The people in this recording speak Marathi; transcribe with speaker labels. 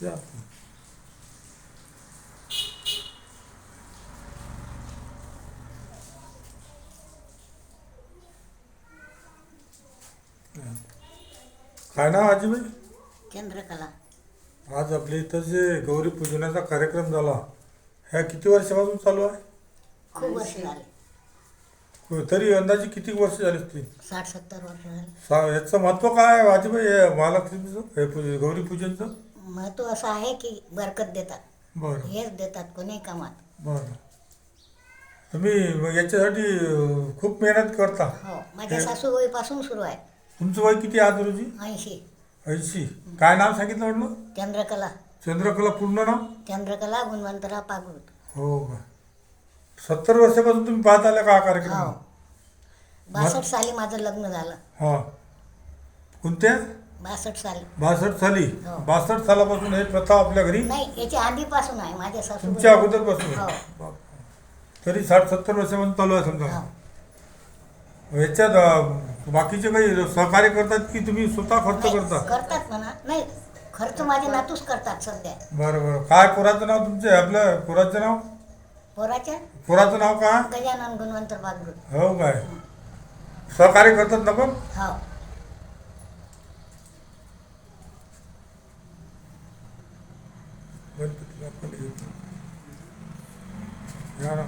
Speaker 1: या काय नाव आजीबाई?
Speaker 2: चंद्रकला.
Speaker 1: आज आपल्या इथं जे गौरी पूजनाचा कार्यक्रम झाला ह्या किती वर्षापासून चालू आहे?
Speaker 2: खूप वर्ष झाले.
Speaker 1: तरी अंदाजे किती वर्ष झाली असतील?
Speaker 2: साठ सत्तर वर्ष झाले.
Speaker 1: सा याचं महत्त्व काय आहे आजीबाई हे महालक्ष्मीचं हे पूज गौरी पूजनचं?
Speaker 2: महत्त्व असं आहे की बरकत देतात.
Speaker 1: बरं.
Speaker 2: हेच देतात कोणी कामात.
Speaker 1: बरं. तुम्ही याच्यासाठी अं, खूप मेहनत करता.
Speaker 2: हो माझ्या सासूबाईपासून सुरू आहे.
Speaker 1: तुमचं वय किती आज रोजी?
Speaker 2: ऐंशी.
Speaker 1: ऐंशी. काय नाव सांगितलं म्हटलं?
Speaker 2: चंद्रकला.
Speaker 1: चंद्रकला पूर्ण नाव?
Speaker 2: चंद्रकला गुणवंतराव पागृत
Speaker 1: हो का? सत्तर वर्षापासून तुम्ही पाहत आल्या का हा
Speaker 2: हो.
Speaker 1: कार्यक्रम
Speaker 2: बासष्ट साली माझं लग्न झालं.
Speaker 1: हा. कोणत्या?
Speaker 2: बासष्ट साली.
Speaker 1: बासष्ट साली?
Speaker 2: हो.
Speaker 1: बासष्ट सालापासून हे प्रथा आपल्या घरी?
Speaker 2: नाही याच्या आधीपासून आहे माझ्या सासू
Speaker 1: तुमच्या अगोदरपासून?
Speaker 2: हो.
Speaker 1: बाप. तरी साठ सत्तर वर्षापासून चालू आहे समजा.
Speaker 2: हो.
Speaker 1: याच्यात अं, बाकीचे काही सहकार्य करतात की तुम्ही स्वतः खर्च करता?
Speaker 2: करतात म्हणा. नाही खर्च माझे नातूच करतात सध्या.
Speaker 1: बरं बरं. काय पोराचं नाव तुमचे आपलं पोराचं नाव?
Speaker 2: पोराच्या?
Speaker 1: पोराचं नाव काय?
Speaker 2: गजानन गुणवंतर पागृत
Speaker 1: हो काय. सहकार्य करतात ना पण?
Speaker 2: हो.
Speaker 1: وانت تبقى كل يوم إيه؟ يا رب.